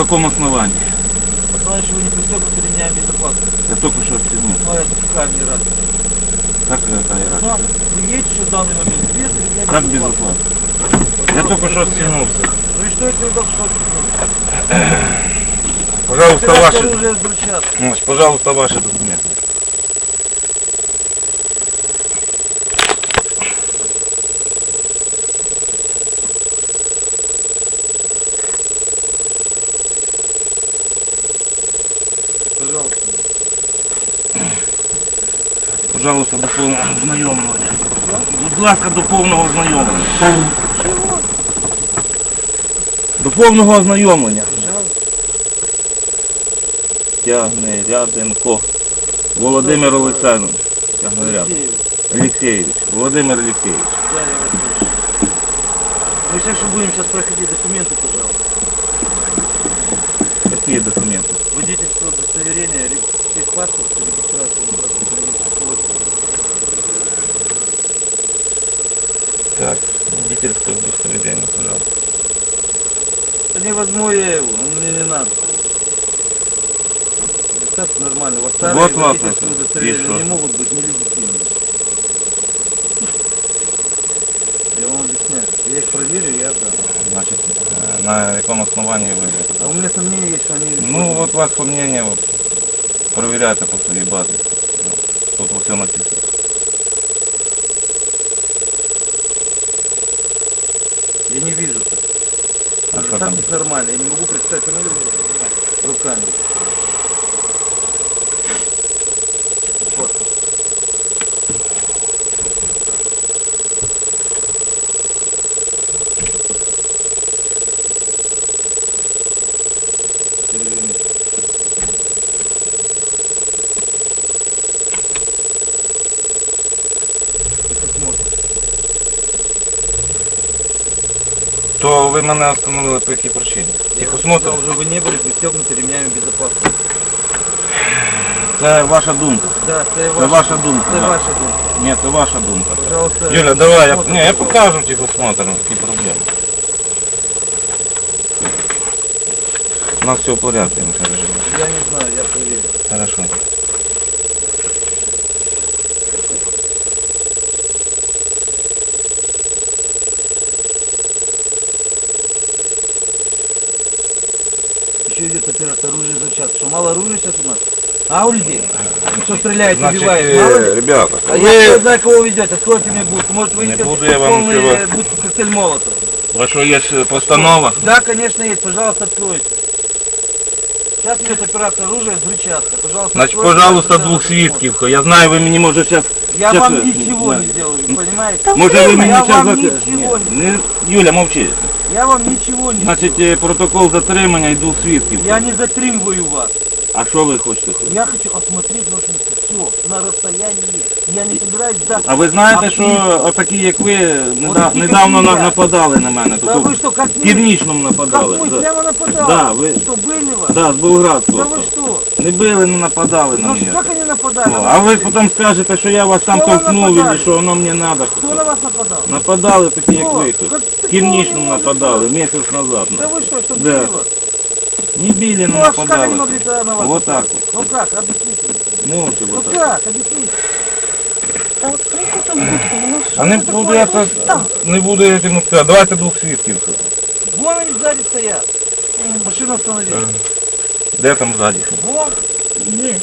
каком основании? Потому что вы не пристегнуты ремнями безопасности. Я только что стянул. Ну, это какая мне разница? Как какая Да, разница? вы едете в данный момент без ремня Как безопасно? Я только что стянулся. Ну и что это вы только что стянули? Пожалуйста, ваши... Значит, пожалуйста, ваши документы. Пожалуйста, до повного ознайомлення. Будь ласка, до повного ознайомлення. Чего? До повного ознайомлення. Пожалуйста. Тягне Ряденко. Володимир Олександрович. Тягне рядом. Алексеев, Алексеевич. Володимир Алексеевич. Да, я вас слышу. Мы сейчас будем сейчас проходить документы, пожалуйста. Какие документы? Так, водительское удостоверение, пожалуйста. Да не возьму я его, он мне не надо. Представьте нормально, вот старые Вот ладно, водительские удостоверения не могут быть нелегитимными. Я вам объясняю. Я их проверю и отдам. Значит, э, на каком основании вы А у меня сомнения есть, что они... Ну, вот ваше сомнение, вот, проверяйте по своей базе. Ну, Тут все написано. Я не вижу. А что там? Нормально, я не могу представить фамилию руками. ви мене остановили по якій причині? Я Тихосмотр? сказал, уже вы не были пристегнуты ремнями безопасности. Це ваша думка. Да, це Це ваша, ваша думка. це да. ваша думка. Ні, це ваша думка. Пожалуйста. Юля, давай, я, посмотрим, не, я пожалуйста. покажу тихосмотр, які проблеми. У нас все в порядке, Михаил Жильевич. Я не знаю, я проверю. Хорошо. Еще идет операция оружия за час. Что, мало оружия сейчас у нас? А, у людей? Что стреляет, Значит, убивает? э, Мало ли? ребята, А вы- я не знаю, кого вы ведете. Откройте мне будку. Может, вы Не идете буду я вам полный ничего. э, будку коктейль молотов. у вас что, есть э, постанова? Да, конечно, есть. Пожалуйста, откройте. Сейчас идет операция оружия взрывчатка. Пожалуйста, Значит, откройте, пожалуйста, двух свідків. Я знаю, ви мені може зараз... Я Щас вам ничего да. не сделаю, понимаете? Може ви мені я зараз... вам ничего не... не... Юля, мовчи. Я вам ничего не Значить, сделаю. е, протокол затримання і двух свідків. Я не затримываю вас. А що ви хочете? Я хочу осмотреть ваше все на расстоянии. Я не собираюсь да. А ви знаєте, А що отакі, як ви, неда- Отакі, недавно як на- я. нападали на мене. Да Тут вы что, как в мы? Північному Как нападали. мы Да, прямо нападали? Да, вы- Что, были вас? да з Да Болградського. вы что? Не били, не нападали на Ну мене. как они нападали? О, а ви потім скажете, що я вас там Хто вам толкнув, нападали? і що воно мені треба. Кто на вас нападал? Нападали такі, як Хто? ви тут. Как- В такого Північному не може нападали, бути. місяць назад. Да вы что, что Да. били вас? Не били, Ну а как они могли тогда на вас Вот так вот. Ну как, объясните. Можете вот Ну так. как, объясните. Та там воно ж А не таке буду я таке, це, там. не буду я цим сказати. Давайте двох свідків. Вон они сзади стоят. Машину остановили. Де там ззаді? Вон. Є.